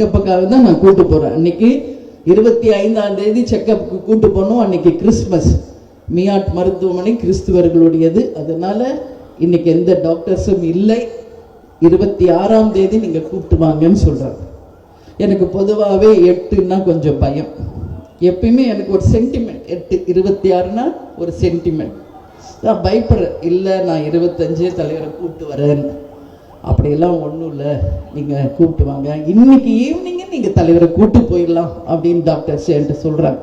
செக்கப்புக்காக தான் நான் கூட்டு போறேன். அன்னைக்கு இருபத்தி ஐந்தாம் தேதி செக்கப்புக்கு கூட்டு போனோம். அன்னைக்கு கிறிஸ்மஸ் மியாட் மருத்துவமனை கிறிஸ்துவர்களுடையது. அதனால இன்னைக்கு எந்த டாக்டர்ஸும் இல்லை. இருபத்தி ஆறாம் தேதி நீங்க கூப்பிட்டு வாங்கன்னு சொல்றாங்க எனக்கு பொதுவாகவே எட்டுன்னா கொஞ்சம் பயம். எப்பயுமே எனக்கு ஒரு சென்டிமெண்ட் எட்டு இருபத்தி ஆறுனா ஒரு சென்டிமெண்ட் நான் பயப்படுறேன். இல்லை நான் இருபத்தஞ்சு தலைவரை கூப்பிட்டு வரேன்னு. அப்படியெல்லாம் ஒன்றும் இல்லை. நீங்கள் கூப்பிட்டு வாங்க. இன்னைக்கு ஈவினிங்கே நீங்கள் தலைவரை கூப்பிட்டு போயிடலாம் அப்படின்னு டாக்டர் என்கிட்ட சொல்கிறாங்க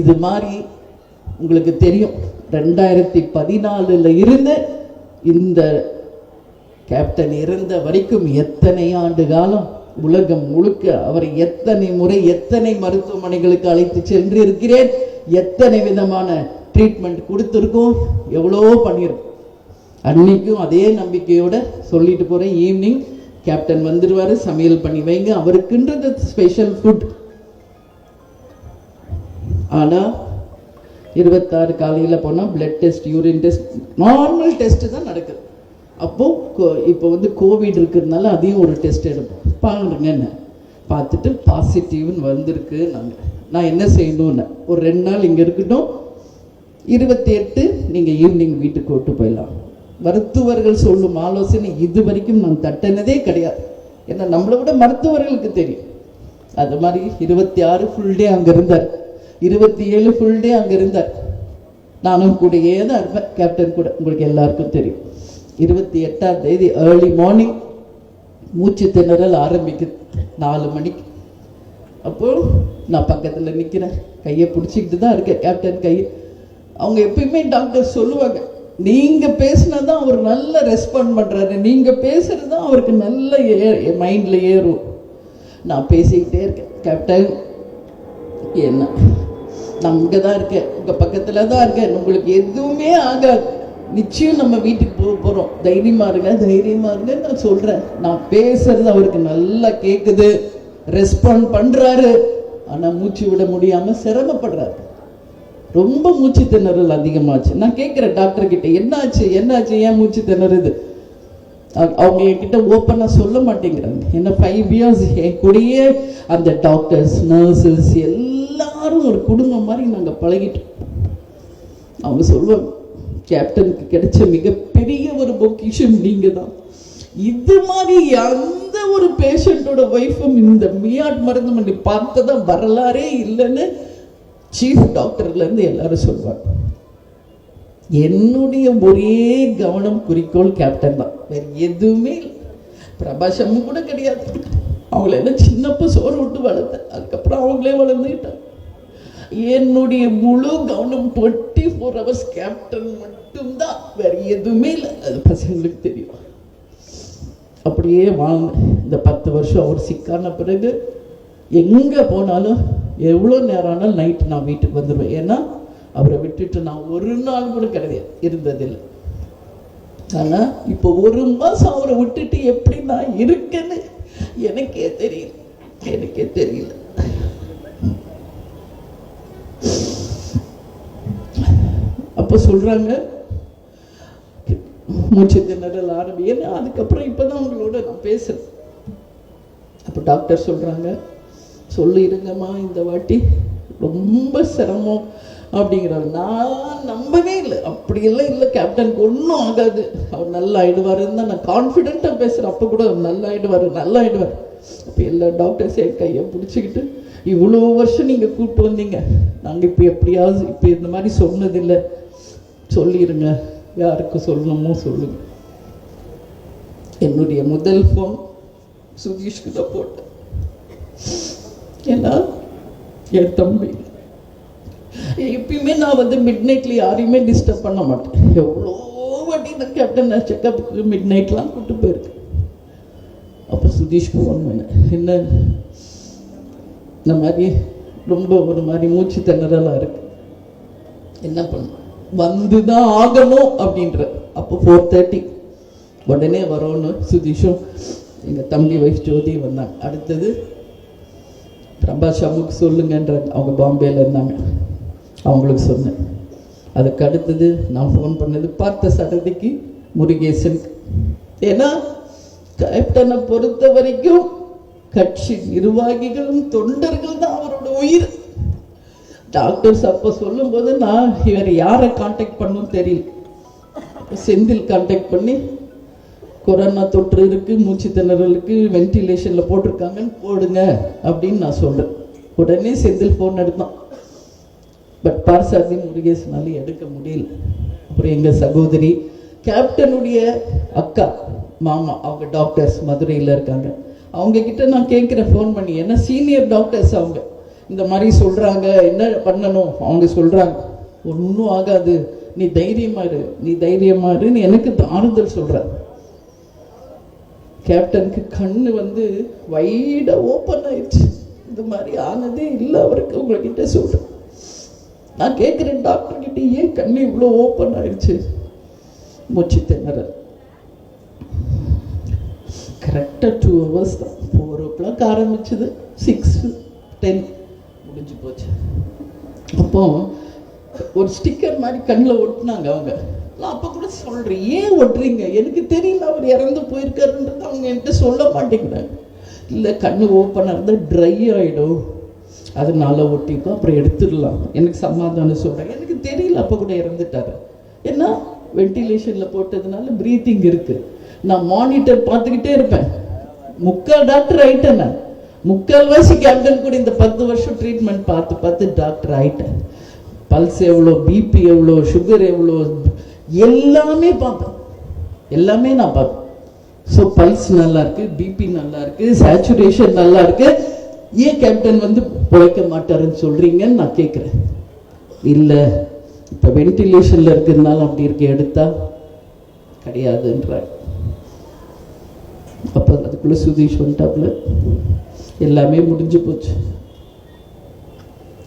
இது மாதிரி உங்களுக்கு தெரியும். ரெண்டாயிரத்தி பதினாலில் இருந்து இந்த கேப்டன் இறந்த வரைக்கும் எத்தனை ஆண்டு காலம் உலகம் முழுக்க அவரை எத்தனை முறை எத்தனை மருத்துவமனைகளுக்கு அழைத்து சென்று இருக்கிறேன் எத்தனை விதமான ட்ரீட்மெண்ட் கொடுத்துருக்கோம்? எவ்வளோ பண்ணியிருக்கோம். அன்னைக்கும் அதே நம்பிக்கையோட சொல்லிட்டு போகிறேன் ஈவினிங் கேப்டன் வந்துடுவார் சமையல் பண்ணி வைங்க. அவருக்குன்றது ஸ்பெஷல் ஃபுட் ஆனால் இருபத்தாறு காலையில் போனால் blood test urine test normal test தான் நடக்குது. அப்போது கோ- இப்போ வந்து கோவிட் இருக்கிறதுனால அதையும் ஒரு டெஸ்ட் எடுப்போம். பாருங்க என்ன. பார்த்துட்டு பாசிட்டிவ்னு வந்திருக்கு நாங்கள் நான் என்ன செய்யணும்னு? ஒரு ரெண்டு நாள் இங்கே இருக்கட்டும். இருபத்தி எட்டு நீங்கள் ஈவினிங் வீட்டுக்கு கூட்டு போயிடலாம். மருத்துவர்கள் சொல்லும் ஆலோசனை இது வரைக்கும் நான் தட்டினதே கிடையாது. ஏன்னா நம்மளை விட மருத்துவர்களுக்கு தெரியும். அது மாதிரி இருபத்தி ஆறு ஃபுல் டே அங்கே இருந்தார். இருபத்தி ஏழு ஃபுல் டே அங்கே இருந்தார். நானும் கூடயே தான் இருப்பேன். கேப்டன் கூட. உங்களுக்கு எல்லாருக்கும் தெரியும். இருபத்தி எட்டாம் தேதி ஏர்லி மார்னிங் மூச்சு திணறல் ஆரம்பிக்குது. நாலு மணிக்கு. அப்போ நான் பக்கத்தில் நிற்கிறேன் கையை பிடிச்சிக்கிட்டு தான் இருக்கேன். கேப்டன் கையை. அவங்க எப்பயுமே டாக்டர் சொல்லுவாங்க. நீங்க பேசினதான் அவர் நல்ல ரெஸ்பாண்ட் பண்ணுறாரு நீங்கள் பேசுறது தான் அவருக்கு நல்ல ஏ மைண்டில் ஏறும். நான் பேசிக்கிட்டே இருக்கேன். கேப்டன் என்ன? நான் இங்கே தான் இருக்கேன். உங்கள் பக்கத்தில் தான் இருக்கேன். உங்களுக்கு எதுவுமே ஆகாது. நிச்சயம் நம்ம வீட்டுக்கு போக போகிறோம் தைரியமாக இருங்க தைரியமா இருங்க நான் சொல்கிறேன் நான் பேசுறது அவருக்கு நல்லா கேட்குது ரெஸ்பாண்ட் பண்ணுறாரு ஆனால் மூச்சு விட முடியாமல் சிரமப்படுறாரு. ரொம்ப மூச்சு திணறல் அதிகமாச்சு. நான் கேட்குறேன் டாக்டர் கிட்ட என்னாச்சு? என்னாச்சு? ஏன் மூச்சு திணறுது? அவங்க என்கிட்ட ஓப்பனாக சொல்ல மாட்டேங்கிறாங்க. என்ன ஃபைவ் இயர்ஸ் என் கூடயே அந்த டாக்டர்ஸ் நர்சஸ் எல்லாரும் ஒரு குடும்பம் மாதிரி நாங்கள் பழகிட்டோம். அவங்க சொல்லுவாங்க கேப்டனுக்கு கிடைச்ச மிகப்பெரிய ஒரு பொக்கிஷன் நீங்கள் தான் இது மாதிரி எந்த ஒரு பேஷண்ட்டோட ஒய்ஃபும் இந்த மியாட் மருந்துமனை பார்த்ததா வரலாறே இல்லைன்னு சீஃப் டாக்டர்ல இருந்து எல்லாரும் சொல்லுவாங்க என்னுடைய ஒரே கவனம் குறிக்கோள் கேப்டன் தான். வேற எதுவுமே இல்லை. பிரபாஷமும் கூட கிடையாது. அவங்கள எல்லாம் சின்னப்ப சோறு விட்டு வளர்த்தேன் அதுக்கப்புறம் அவங்களே வளர்ந்துக்கிட்டேன் என்னுடைய முழு கவனம் டுவெண்ட்டி ஃபோர் ஹவர்ஸ் கேப்டன் மட்டும்தான். வேற எதுவுமே இல்லை. அது பசங்களுக்கு தெரியும். அப்படியே வாழ்ந்தேன் இந்த பத்து வருஷம் அவர் சிக்கான பிறகு எங்கே போனாலும் எவ்வளோ நேரம் ஆனாலும் நைட்டு நான் வீட்டுக்கு வந்துடுவேன் ஏன்னா அவரை விட்டுட்டு நான் ஒரு நாள் கூட கிடையாது இருந்ததில்லை. ஆனா இப்போ ஒரு மாசம் அவரை விட்டுட்டு எப்படி நான் இருக்கேன்னு எனக்கே தெரியல. எனக்கே தெரியல. அப்போ சொல்றாங்க மூச்சு திணறல் ஆரம்பி. ஏன்னா அதுக்கப்புறம் இப்பதான் உங்களோட நான் பேசுகிறேன் அப்போ டாக்டர் சொல்றாங்க சொல்லிடுங்கம்மா இந்த வாட்டி. ரொம்ப சிரமம் அப்படிங்கிறாங்க நான் நம்பவே இல்லை. அப்படியெல்லாம் இல்லை கேப்டனுக்கு ஒன்றும் ஆகாது. அவர் நல்லா ஆயிடுவாருன்னு தான் நான் கான்ஃபிடென்ட்டாக பேசுகிறேன் அப்போ கூட அவர் நல்லா ஆயிடுவார் நல்லா ஆயிடுவார். அப்போ எல்லா டாக்டர்ஸ் என் கையை பிடிச்சிக்கிட்டு இவ்வளோ வருஷம் நீங்கள் கூப்பிட்டு வந்தீங்க. நாங்கள் இப்போ எப்படியாவது இப்போ இந்த மாதிரி சொன்னதில்லை. சொல்லிடுங்க யாருக்கு சொல்லணுமோ சொல்லுங்க. என்னுடைய முதல் ஃபோன் சுதீஷ்க்கு தான் போட்டேன். ஏன்னா என் தம்பி. எப்பயுமே நான் வந்து மிட் நைட்ல யாரையுமே டிஸ்டர்ப் பண்ண மாட்டேன். எவ்வளோ வாட்டி நான் கேப்டன் செக்கப்புக்கு மிட் நைட்லாம் கூப்பிட்டு போயிருக்கேன். அப்போ சுதீஷ்க்கு ஃபோன் பண்ணேன். என்ன? இந்த மாதிரி ரொம்ப ஒரு மாதிரி மூச்சு திணறலாக இருக்கு. என்ன பண்ணும் வந்து தான் ஆகணும் அப்படின்ற. அப்போ ஃபோர் தேர்ட்டி உடனே வரோன்னு சுதீஷும் எங்கள் தம்பி வைஃப் ஜோதி வந்தாங்க. அடுத்தது பிரபா ஷமுக்கு சொல்லுங்கன்ற அவங்க பாம்பேயில் இருந்தாங்க. அவங்களுக்கு சொன்னேன். அதுக்கு அடுத்தது நான் ஃபோன் பண்ணது பார்த்த சடதிக்கு முருகேசன். ஏன்னா கேப்டனை பொறுத்த வரைக்கும் கட்சி நிர்வாகிகளும் தொண்டர்கள் தான் அவரோட உயிர். டாக்டர்ஸ் அப்போ சொல்லும்போது நான் இவர் யாரை காண்டாக்ட் பண்ணும் தெரியல. செந்தில் காண்டாக்ட் பண்ணி கொரோனா தொற்று இருக்கு மூச்சு திணறலுக்கு வென்டிலேஷன்ல போட்டிருக்காங்கன்னு போடுங்க அப்படின்னு நான் சொல்றேன். உடனே செந்தில் ஃபோன் எடுத்தான். பட் பார்சாதி முருகேசனால எடுக்க முடியல. அப்புறம் எங்க சகோதரி கேப்டனுடைய அக்கா மாமா அவங்க டாக்டர்ஸ் மதுரையில் இருக்காங்க. அவங்க கிட்ட நான் கேட்குறேன் ஃபோன் பண்ணி ஏன்னா சீனியர் டாக்டர்ஸ் அவங்க? இந்த மாதிரி சொல்றாங்க என்ன பண்ணணும்? அவங்க சொல்றாங்க ஒன்றும் ஆகாது. நீ தைரியமாக இரு. நீ தைரியமா இருன்னு எனக்கு ஆறுதல் சொல்கிற கேப்டனுக்கு கண்ணு வந்து வைடா ஓப்பன் ஆயிடுச்சு. இந்த மாதிரி ஆனதே இல்லை அவருக்கு உங்ககிட்ட சொல்றேன். நான் கேட்குறேன் டாக்டர் கிட்ட ஏன் கண்ணு இவ்வளோ ஓப்பன் ஆயிடுச்சு? மூச்சு திணறல். கரெக்டாக டூ ஹவர்ஸ் தான். ஃபோர் ஓ கிளாக் ஆரம்பிச்சது. சிக்ஸ் டென் முடிஞ்சு போச்சு. அப்போ ஒரு ஸ்டிக்கர் மாதிரி கண்ணில் ஒட்டினாங்க அவங்க. அப்போ சொல்கிறேன் ஏன் ஒட்டுறீங்க எனக்கு தெரியல அவர் இறந்து போயிருக்காருன்றது அவங்க என்கிட்ட சொல்ல மாட்டேங்கிறாங்க. இல்லை கண்ணு ஓப்பனாக இருந்தால் ட்ரை ஆகிடும் அதனால ஒட்டிக்கும் அப்புறம் எடுத்துடலாம். எனக்கு சமாதானம் சொல்கிறேன் எனக்கு தெரியல அப்போ கூட இறந்துட்டாரு. ஏன்னா வென்டிலேஷனில் போட்டதுனால ப்ரீத்திங் இருக்கு. நான் மானிட்டர் பார்த்துக்கிட்டே இருப்பேன். முக்கால் டாக்டர் ஆகிட்டேன் நான். முக்கால்வாசி கேப்டன் கூட இந்த பத்து வருஷம் ட்ரீட்மெண்ட் பார்த்து பார்த்து டாக்டர் ஆயிட்டேன். பல்ஸ் எவ்வளோ பிபி எவ்வளோ சுகர் எவ்வளோ எல்லாமே பார்ப்பேன். எல்லாமே நான் பார்ப்பேன். ஸோ பல்ஸ் நல்லா இருக்கு பிபி நல்லா இருக்கு சேச்சுரேஷன் நல்லா இருக்கு ஏன் கேப்டன் வந்து பிழைக்க மாட்டாருன்னு சொல்றீங்கன்னு நான் கேட்குறேன் இல்லை இப்போ வென்டிலேஷன்ல இருக்கிறதுனால அப்படி இருக்கு எடுத்தா? கிடையாதுன்றார். அப்போ அதுக்குள்ள சுதீஷ் வந்துட்டாப்புல. எல்லாமே முடிஞ்சு போச்சு.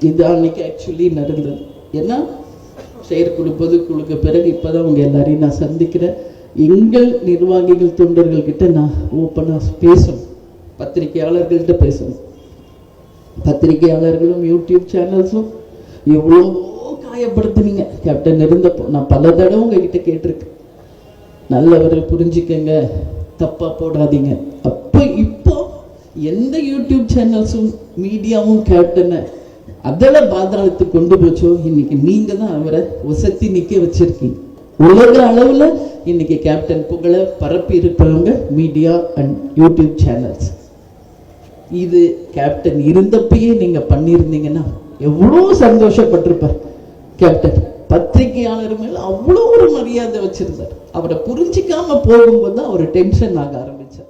இது அன்னைக்கு ஆக்சுவலி நடந்தது. ஏன்னா செயற்குழு பொதுக்குழுக்கு பிறகு இப்போதான் உங்க எல்லாரையும் நான் சந்திக்கிறேன். எங்கள் நிர்வாகிகள் தொண்டர்கள் கிட்ட நான் ஓப்பனாக பேசணும். பத்திரிகையாளர்கள்ட்ட பேசணும். பத்திரிகையாளர்களும் யூடியூப் சேனல்ஸும் எவ்வளோ காயப்படுத்துனீங்க. கேப்டன் இருந்தப்போ நான் பல தடவை உங்ககிட்ட கேட்டிருக்கேன். நல்லவரை புரிஞ்சுக்கங்க தப்பா போடாதீங்க. அப்போ இப்போ எந்த யூடியூப் சேனல்ஸும் மீடியாவும் கேப்டனை அதெல்லாம் பாதாளத்துக்கு கொண்டு போச்சோ இன்னைக்கு நீங்க தான் அவரை உசத்தி நிக்க வச்சிருக்கீங்க. உலக அளவுல இன்னைக்கு கேப்டன் புகழை பரப்பி இருக்கிறவங்க மீடியா அண்ட் யூடியூப் சேனல்ஸ் இது கேப்டன் இருந்தப்பயே நீங்க பண்ணியிருந்தீங்கன்னா எவ்வளோ சந்தோஷப்பட்டிருப்பார். கேப்டன் பத்திரிகையாளர் மேல அவ்வளோ ஒரு மரியாதை வச்சிருந்தார். அவரை புரிஞ்சிக்காம போகும்போது தான் அவர் டென்ஷன் ஆக ஆரம்பிச்சார்.